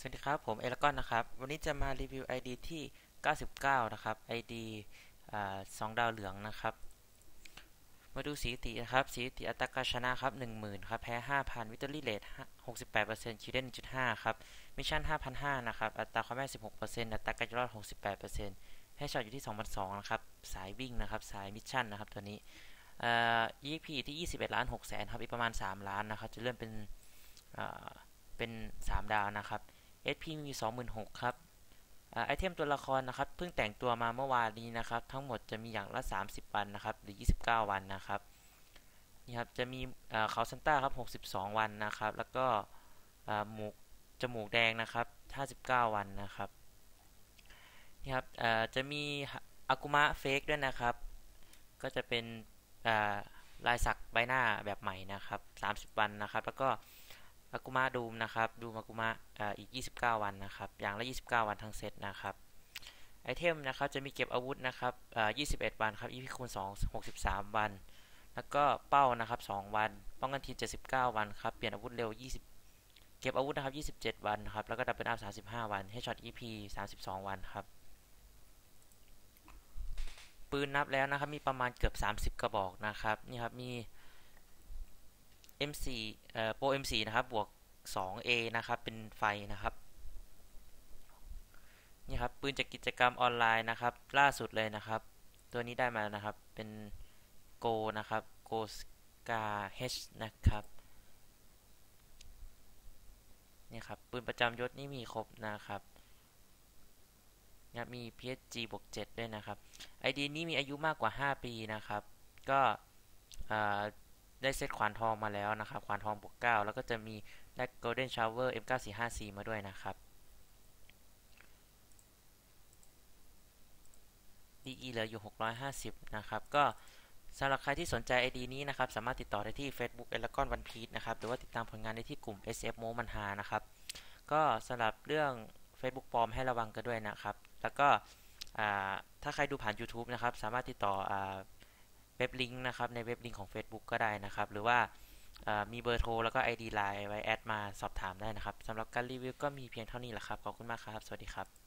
สวัสดีครับ ผมเอลกอนนะครับ วันนี้จะมารีวิว ID ที่ 99 นะครับ ID อสองดาวเหลืองนะครับ มาดูสถิตินะครับสถิติอัตราการชนะครับ 10,000 ครับ แพ้ 5,000 วิตเตอรี่เรท68%คิวเดน1.5 ครับ มิชชั่น 5,500 นะครับ อัตราความแม่น16%อัตราการรอด 68%ให้ช็อตอยู่ที่ 2,200 นะครับ สายวิ่งนะครับ สายมิชชั่นนะครับ ตัวนี้เอ่อ EXP ที่ 21 ล้าน6แสนครับ อีกประมาณ 3 ล้านนะครับ จะเริ่มเป็นเป็น 3 ดาวนะครับ SP มี26,000ครับอ่าไอเทมตัวละครนะครับเพิ่งแต่งตัวมาเมื่อวานนี้นะครับ ทั้งหมดจะมีอย่างละ 30 วันนะครับ หรือ 29 วันนะครับนี่ครับจะมีอ่าเขาซันต้าครับ 62 วันนะครับ แล้วก็อ่าหมูกจมูกแดงนะครับ 59 วันนะครับนี่ครับอ่าจะมีอากุมะเฟกด้วยนะครับ ก็จะเป็นอ่าลายสักใบหน้าแบบใหม่นะครับ 30 วันนะครับ แล้วก็ อากุมะดูมนะครับดูมากุมะอ่าอีก 29 วันนะครับ อย่างละ 29 วันทั้งเซตนะครับไอเทมนะครับจะมีเก็บอาวุธนะครับอ่า21 วันครับ EP คูณ2 63 วัน แล้วก็เป้านะครับ 2 วันป้องกันที79 วันครับเปลี่ยนอาวุธเร็ว 20 เก็บอาวุธนะครับ27 วันครับแล้วก็ดับเบิลอัพ35 วันให้ช็อต EP 32 วันครับปืนนับแล้วนะครับมีประมาณเกือบ 30 กระบอกนะครับนี่ครับมี M4 เอ่อโปร M4 นะครับ บวก 2A นะครับ เป็นไฟนะครับ นี่ครับ ปืนจากกิจกรรมออนไลน์นะครับ ล่าสุดเลยนะครับ ตัวนี้ได้มานะครับ เป็นโกนะครับโกสกา H นะครับ นี่ครับ ปืนประจำยศนี่มีครบนะครับนะมี PSG บวก7ด้วยนะครับ ID นี้มีอายุมากกว่า 5 ปีนะครับ ก็อ่า ได้เซตขวานทองมาแล้วนะครับ ขวานทองบวก9แล้วก็จะมีได้ Golden Shower M9454 มาด้วยนะครับ DE เหลืออยู่ 650 นะครับ ก็สำหรับใครที่สนใจ ID นี้นะครับ สามารถติดต่อได้ที่ Facebook e l e g o n One Piece นะครับ หรือว่าติดตามผลงานได้ที่กลุ่ม SF Mo มันหานะครับ ก็สำหรับเรื่อง Facebook ปลอมให้ระวังกันด้วยนะครับ แล้วก็ถ้าใครดูผ่าน YouTube นะครับ สามารถติดต่ออ เว็บลิงก์นะครับในเว็บลิงก์ของ Facebook ก็ได้นะครับ หรือว่ามีเบอร์โทรแล้วก็ ID Line ไว้แอดมาสอบถามได้นะครับสำหรับการรีวิวก็มีเพียงเท่านี้แหละครับ ขอบคุณมากครับ สวัสดีครับ